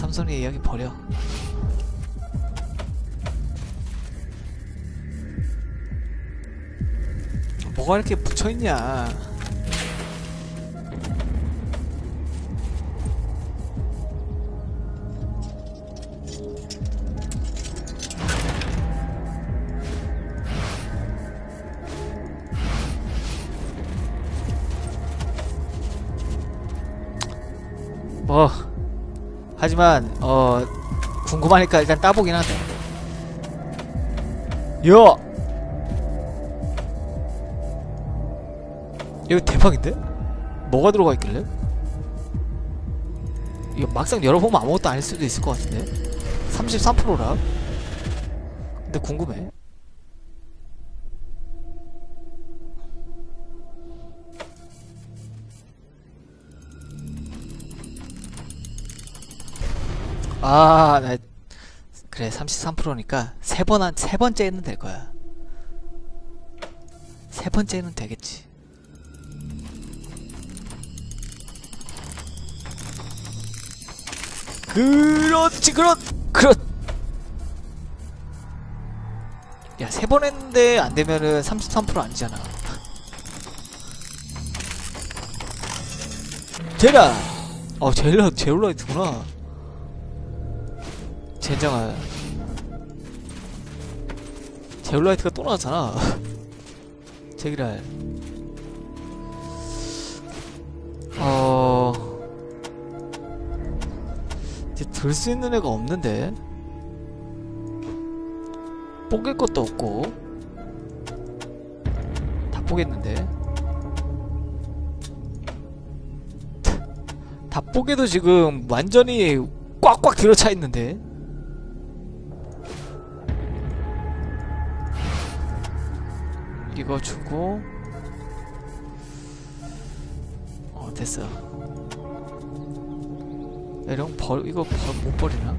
삼성의 이야기 버려. 뭐가 이렇게 붙여있냐. 하지만 어 궁금하니까 일단 따보긴 하네. 요. 이거 대박인데? 뭐가 들어가 있길래? 이거 막상 열어보면 아무것도 아닐 수도 있을 것 같은데? 33%라? 근데 궁금해. 아, 나 그래 33%니까 세 번 한 세 번째는 될 거야. 세 번째는 되겠지. 그렇지, 그렇, 그렇. 야, 세 번 했는데 안 되면은 33% 아니잖아. 제라. 어, 제일라, 제일라이트구나. 젠장아 제울라이트가 또 나왔잖아. 제기랄 어... 이제 들 수 있는 애가 없는데. 뽀갤 것도 없고. 다 뽀겠는데. 다 뽀개도 지금 완전히 꽉꽉 들어차 있는데 이거 주고. 어 됐어 이런 벌 이거 벌, 못 버리나?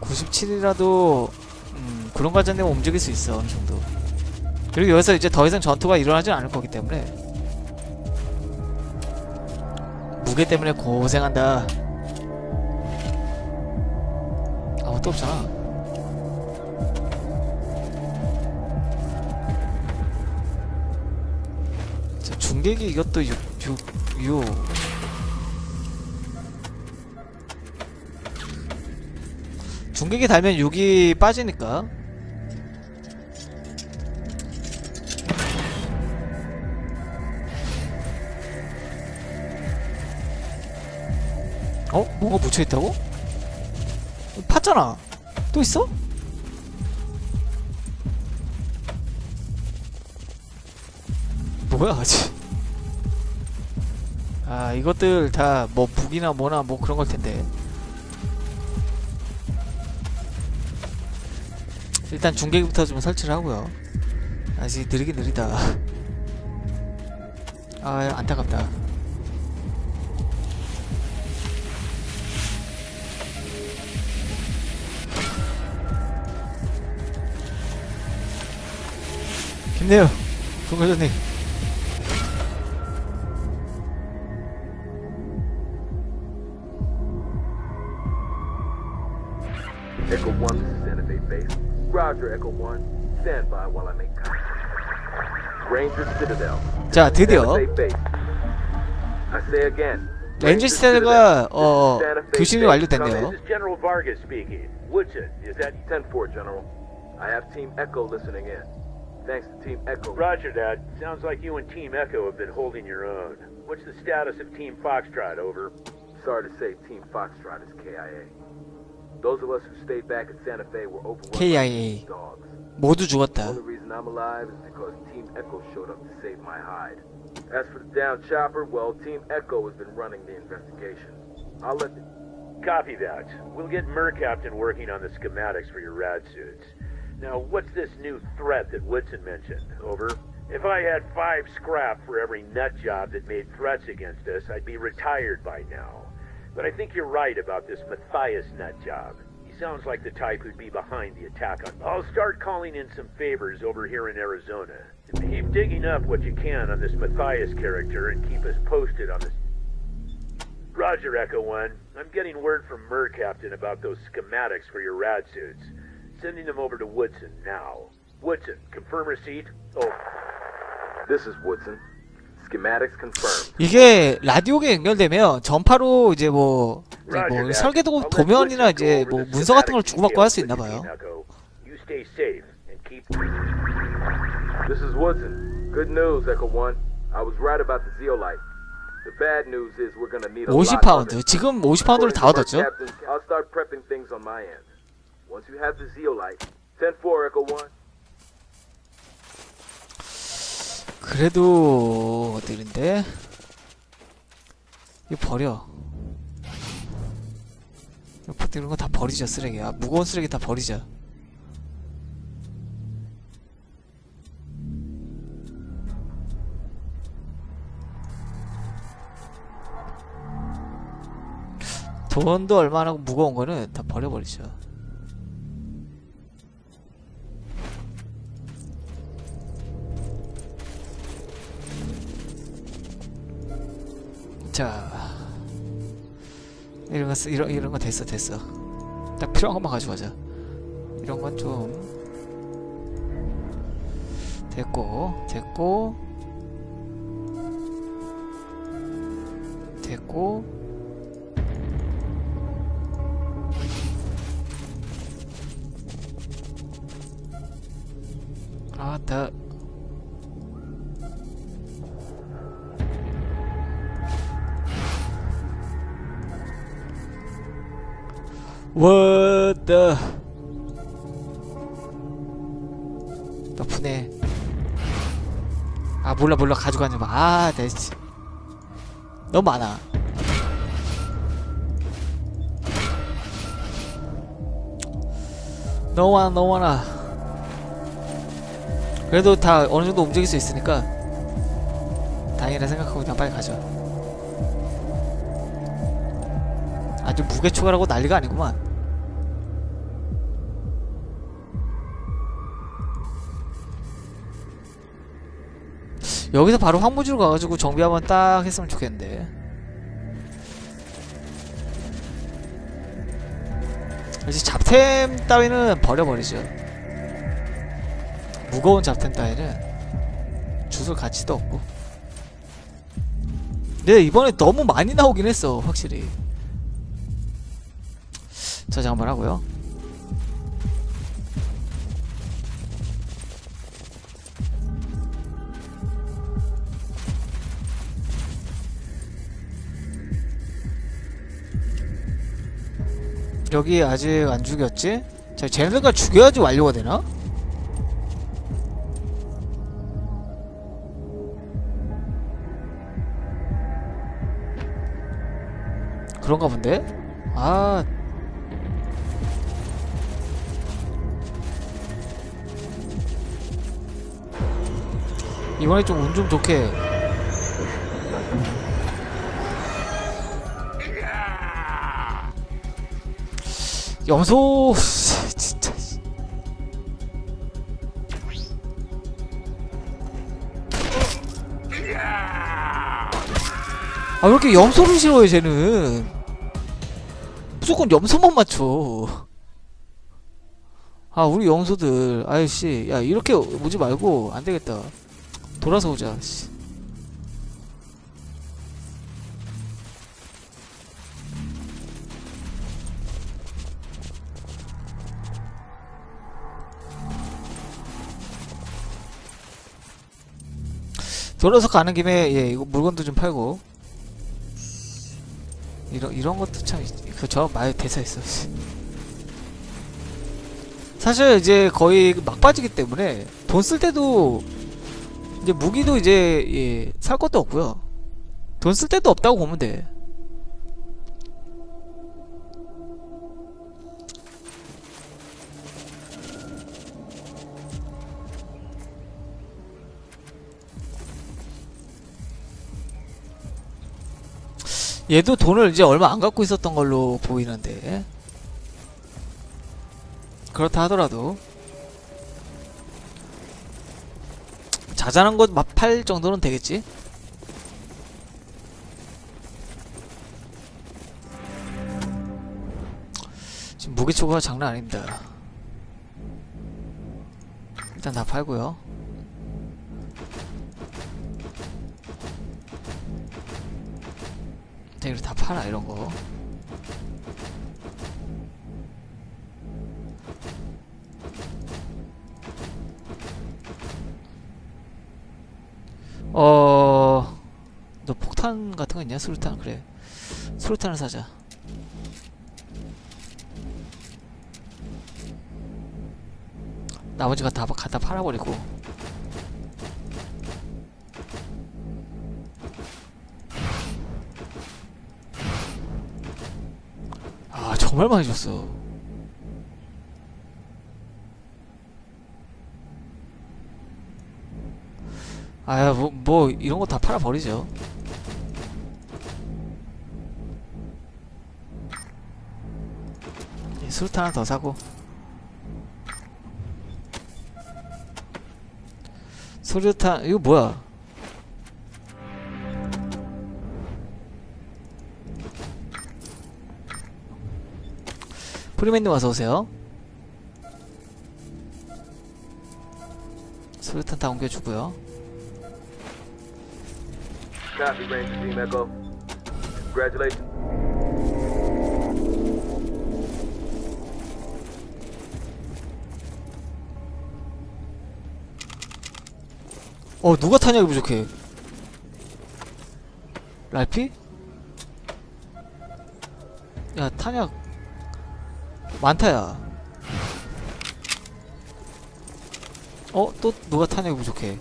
97이라도 음, 그런 과정 되면 움직일 수 있어 어느 정도. 그리고 여기서 이제 더 이상 전투가 일어나진 않을 거기 때문에. 무게 때문에 고생한다. 아무것도 없잖아 자, 중계기 이것도 6, 6, 6. 중계기 달면 6이 빠지니까. 어? 뭐가 묻혀있다고? 팠잖아. 또 있어? 뭐야 아직 아 이것들 다 뭐 북이나 뭐나 뭐 그런 걸 텐데. 일단 중계기부터 좀 설치를 하고요. 아직 느리긴 느리다. 아 안타깝다. 힘내요 동과장님 자 드디어 Santa Fe base. I say again. 렌즈 Ranger 시스템가 Citadel. 어 This is Santa Fe 교신이 base. 완료됐네요 This is General Vargas speaking. Woodson, is that 10-4, General? I have Team Echo listening in. Thanks to Team Echo. Roger that. Sounds like you and Team Echo have been holding your own. What's the status of Team Foxtrot, over? Sorry to say, Team Foxtrot is KIA. KIA. by dogs. 모두 The 죽었다 only reason I'm alive is because Team Echo showed up to save my hide. As for the down chopper, well, Team Echo has been running the investigation. I'll let the... Copy that. We'll get Mercaptain working on the schematics for your rad suits. Now, what's this new threat that Woodson mentioned? Over. If I had five scrap for every nut job that made threats against us, I'd be retired by now. But I think you're right about this Matthias nut job. He sounds like the type who'd be behind the attack on. I'll start calling in some favors over here in Arizona. Keep digging up what you can on this Matthias character and keep us posted on this. Roger, Echo One. I'm getting word from Mer Captain about those schematics for your rad suits. Sending them over to Woodson now. Woodson, confirm receipt. Oh, This is Woodson. 이게 라디오에 연결되면 전파로 이제 뭐, 이제 뭐. 설계도 도면이나 이제 뭐 문서 같은 걸 주고받고 할 수 있나 봐요. This is Woodson. Good news, Echo One. I was right about the Zeolite. The bad news is we're gonna need a lot of 50파운드. it. 지금 50파운드를 According 다 얻었죠. captain, I'll start prepping things on my end. Once you have the Zeolite, 10-4, Echo One. 그래도 느린데? 이거 버려. 이거 이런 거 다 버리자 쓰레기야 무거운 쓰레기 다 버리자. 돈도 얼마 안 하고 무거운 거는 다 버려버리죠 자 이런 거 쓰, 이런 이런 거 됐어 됐어. 딱 필요한 것만 가져가자. 이런 건 좀 됐고 됐고 됐고 What the 나쁘네 아 몰라 몰라. 가져가지 마아 됐지 너무 많아. 너무 많아 너무 많아. 그래도 다 어느 정도 움직일 수 있으니까 다행이라 생각하고 그냥 빨리 가죠 아주 무게 추가라고 난리가 아니구만. 여기서 바로 황무지로 가가지고 정비 한번 딱 했으면 좋겠는데. 이제 잡템 따위는 버려버리죠. 무거운 잡템 따위는 주술 가치도 없고. 근데 이번에 너무 많이 나오긴 했어 확실히 저장 한번 하고요 여기 아직 안 죽였지? 자, 쟤네들과 죽여야지 완료가 되나? 그런가 본데? 아. 이번에 좀운좀 좋게. 염소 진짜 씨. 아, 왜 이렇게 염소를 싫어해, 쟤는? 무조건 염소만 맞춰. 아, 우리 염소들. 아이씨, 야, 이렇게 오지 말고, 안 되겠다. 돌아서 오자, 씨. 돌아서 가는 김에, 예, 이거 물건도 좀 팔고. 이런, 이런 것도 참, 그 저 말 대사했어. 씨. 사실 이제 거의 막바지기 때문에 돈 쓸 때도 이제 무기도 이제 예, 살 것도 없고요. 돈쓸 때도 없다고 보면 돼. 얘도 돈을 이제 얼마 안 갖고 있었던 걸로 보이는데 그렇다 하더라도 자잘한 것 막 팔 정도는 되겠지? 지금 무게초가 장난 아닙니다. 일단 다 팔고요. 대기를 다 팔아 이런거. 있냐? 수류탄 그래. 수류탄을 사자. 나머지가 다 갖다 팔아버리고. 아 정말 많이 줬어. 아야 뭐, 뭐 이런 거 다 팔아버리죠. 예, 수류탄 하나 더 사고. 수류탄 이거 뭐야? 프리맨님 와서 오세요. 수류탄 다 옮겨주고요. Copy, Ranger Team Echo. Congratulations. 어 누가 탄약이 부족해? 랄피? 야 탄약 많다야. 어? 또 누가 탄약이 부족해?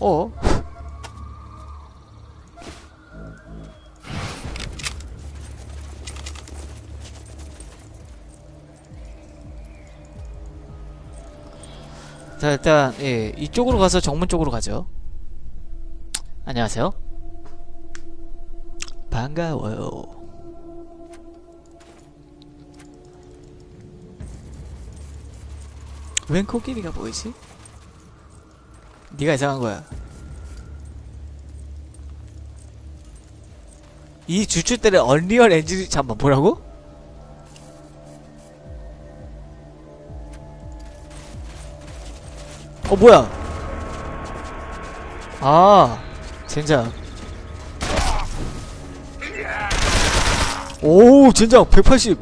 어? 자 일단 예 이쪽으로 가서 정문 쪽으로 가죠. 안녕하세요. 반가워요. 웬 코끼리가 보이지? 네가 이상한 거야. 이 때는 언리얼 엔진이 잠만 뭐라고? 어 뭐야? 아 젠장. 오 젠장 180.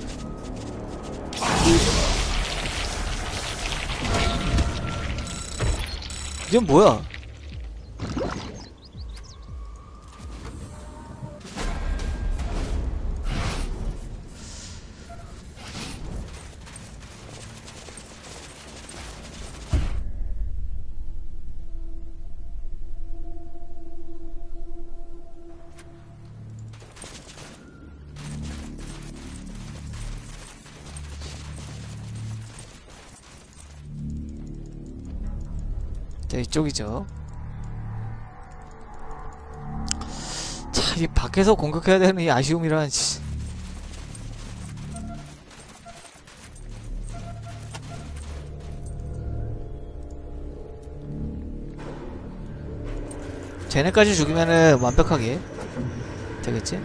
이건 뭐야? 자 이쪽이죠 자, 이 밖에서 공격해야 되는 이 아쉬움이란 씨. 쟤네까지 죽이면은 완벽하게 되겠지?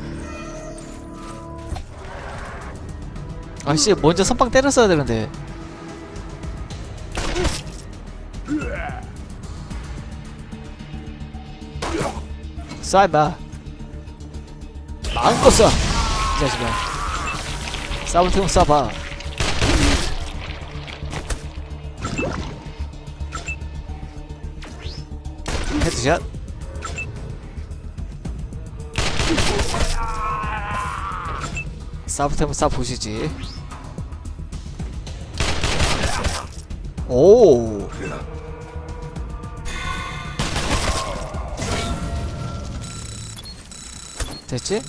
아씨 먼저 선빵 때렸어야 되는데 쏴 임마 마음껏 쏴! 이 자식아. 싸울 테면 쏴봐. 헤드샷. 싸부테면 쏴보시지. 오 됐지?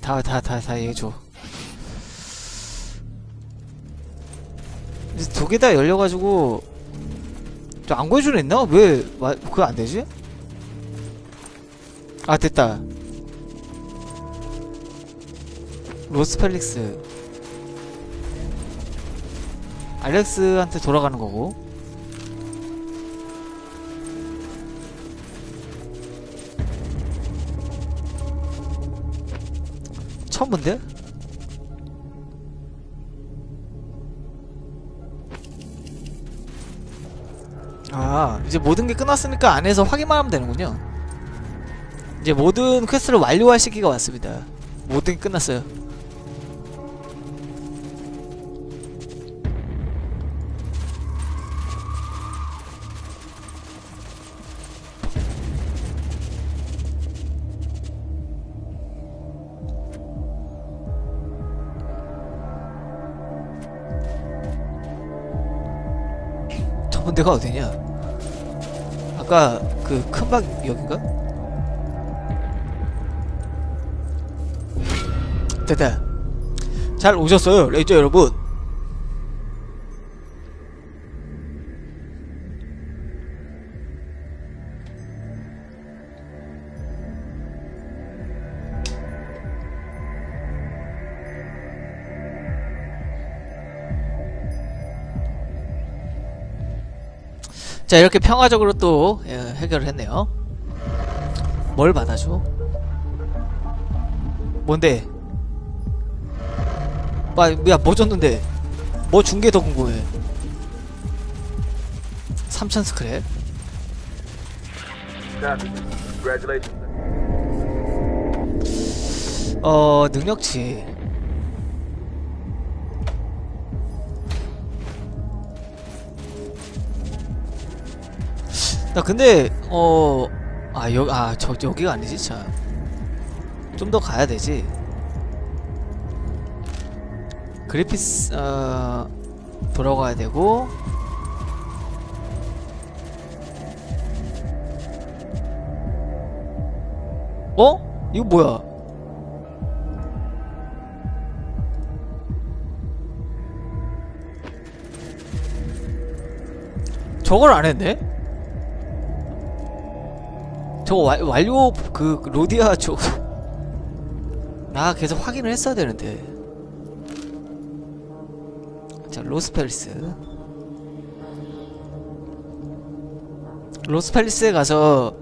다 다 다 다 얘기해줘 두개 다 열려가지고 저안 구해주는 있나? 왜 마, 그거 안 되지? 아 됐다 로스펠릭스. 알렉스한테 돌아가는 거고. 처음 본데? 아 이제 모든 게 끝났으니까 안에서 확인만 하면 되는군요. 이제 모든 퀘스트를 완료할 시기가 왔습니다. 모든 게 끝났어요 데가 어디냐? 아까 그 큰 방 여긴가? 됐다. 잘 오셨어요, 레이저 여러분. 자 이렇게 평화적으로 또 예, 해결을 했네요 뭘 받아줘? 뭔데? 아, 야뭐 줬는데 뭐 준 게 더 궁금해 3000 스크랩. 어 능력치 나 근데 어아 여기 아저 여기가 아니지 참좀 더 가야 되지. 그래피스 어 돌아가야 되고. 어? 이거 뭐야? 저걸 안 했네? 저거 와, 완료 그 로디아 저. 나 계속 확인을 했어야 되는데. 자 로스펠리스. 로스펠리스에 가서